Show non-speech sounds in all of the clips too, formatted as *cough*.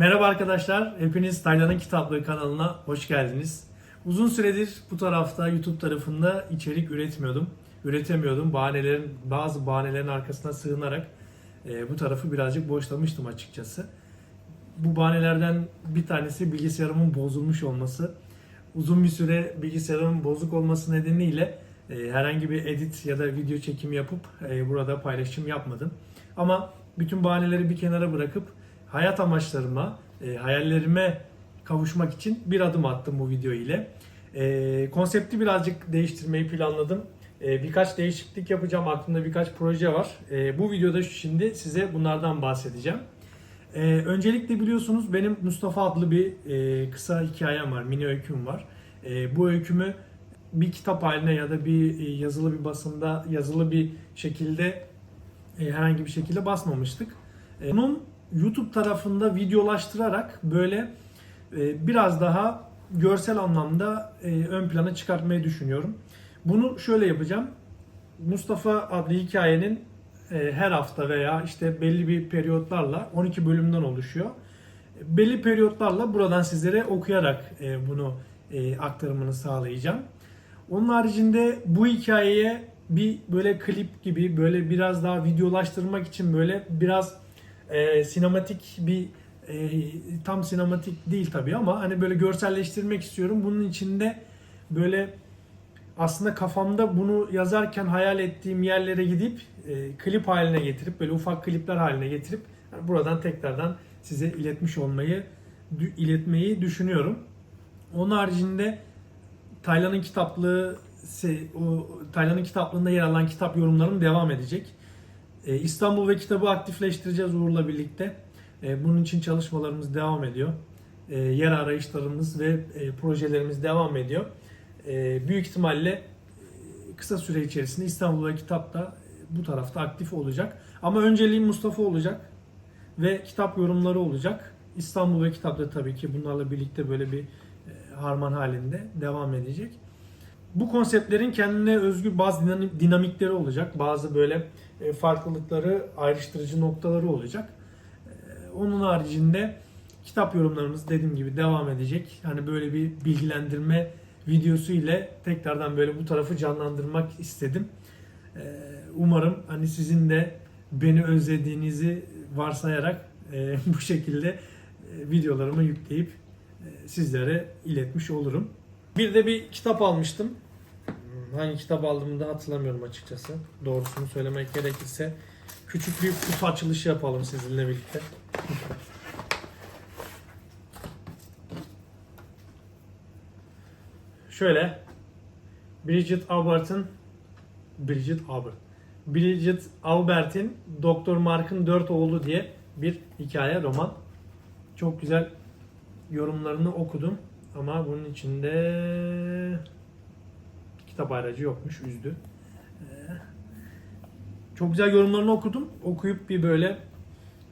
Merhaba arkadaşlar, hepiniz Taylan'ın Kitaplığı kanalına hoş geldiniz. Uzun süredir bu tarafta, YouTube tarafında içerik üretmiyordum. Üretemiyordum. Bahanelerin, bazı bahanelerin arkasına sığınarak e, bu tarafı birazcık boşlamıştım açıkçası. Bu bahanelerden bir tanesi bilgisayarımın bozulmuş olması. Uzun bir süre bilgisayarımın bozuk olması nedeniyle e, herhangi bir edit ya da video çekimi yapıp e, burada paylaşım yapmadım. Ama bütün bahaneleri bir kenara bırakıp hayat amaçlarıma, e, hayallerime kavuşmak için bir adım attım bu video ile. E, konsepti birazcık değiştirmeyi planladım. E, birkaç değişiklik yapacağım. Aklımda birkaç proje var. E, bu videoda şimdi size bunlardan bahsedeceğim. E, öncelikle biliyorsunuz benim Mustafa adlı bir e, kısa hikayem var, mini öyküm var. E, bu öykümü bir kitap haline ya da bir e, yazılı bir basında yazılı bir şekilde e, herhangi bir şekilde basmamıştık. E, Bunun YouTube tarafında videolaştırarak böyle e, biraz daha görsel anlamda e, ön plana çıkartmayı düşünüyorum. Bunu şöyle yapacağım. Mustafa adlı hikayenin e, her hafta veya işte belli bir periyotlarla 12 bölümden oluşuyor. Belli periyotlarla buradan sizlere okuyarak e, bunu e, aktarımını sağlayacağım. Onun haricinde bu hikayeye bir böyle klip gibi böyle biraz daha videolaştırmak için böyle biraz e, sinematik bir e, tam sinematik değil tabii ama hani böyle görselleştirmek istiyorum. Bunun içinde böyle aslında kafamda bunu yazarken hayal ettiğim yerlere gidip e, klip haline getirip böyle ufak klipler haline getirip yani buradan tekrardan size iletmiş olmayı iletmeyi düşünüyorum. Onun haricinde Taylan'ın kitaplığı o Taylan'ın kitaplığında yer alan kitap yorumlarım devam edecek. E, İstanbul ve kitabı aktifleştireceğiz Uğur'la birlikte. E, bunun için çalışmalarımız devam ediyor. E, yer arayışlarımız ve projelerimiz devam ediyor. Büyük ihtimalle kısa süre içerisinde İstanbul ve kitap da bu tarafta aktif olacak. Ama önceliğim Mustafa olacak ve kitap yorumları olacak. İstanbul ve kitap da tabii ki bunlarla birlikte böyle bir harman halinde devam edecek. Bu konseptlerin kendine özgü bazı dinamik- dinamikleri olacak. Bazı böyle e, farklılıkları, ayrıştırıcı noktaları olacak. E, Onun haricinde kitap yorumlarımız dediğim gibi devam edecek. Hani böyle bir bilgilendirme videosu ile tekrardan böyle bu tarafı canlandırmak istedim. E, Umarım hani sizin de beni özlediğinizi varsayarak *laughs* bu şekilde videolarımı yükleyip sizlere iletmiş olurum. Bir de bir kitap almıştım. Hangi kitap aldığımı da hatırlamıyorum açıkçası. Doğrusunu söylemek gerekirse. Küçük bir kutu açılışı yapalım sizinle birlikte. Şöyle Bridget Albert'ın Bridget Albert. Bridget Albert'in Doktor Mark'ın Dört Oğlu diye bir hikaye roman. Çok güzel yorumlarını okudum ama bunun içinde kitap ayracı yokmuş üzdü. Ee, Çok güzel yorumlarını okudum. Okuyup bir böyle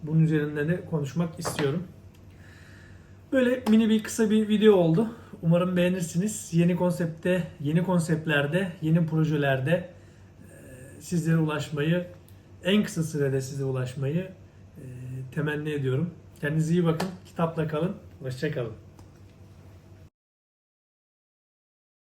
bunun üzerinde de konuşmak istiyorum. Böyle mini bir kısa bir video oldu. Umarım beğenirsiniz. Yeni konsepte, yeni konseptlerde, yeni projelerde e, sizlere ulaşmayı, en kısa sürede size ulaşmayı e, temenni ediyorum. Kendinize iyi bakın. Kitapla kalın. Hoşçakalın.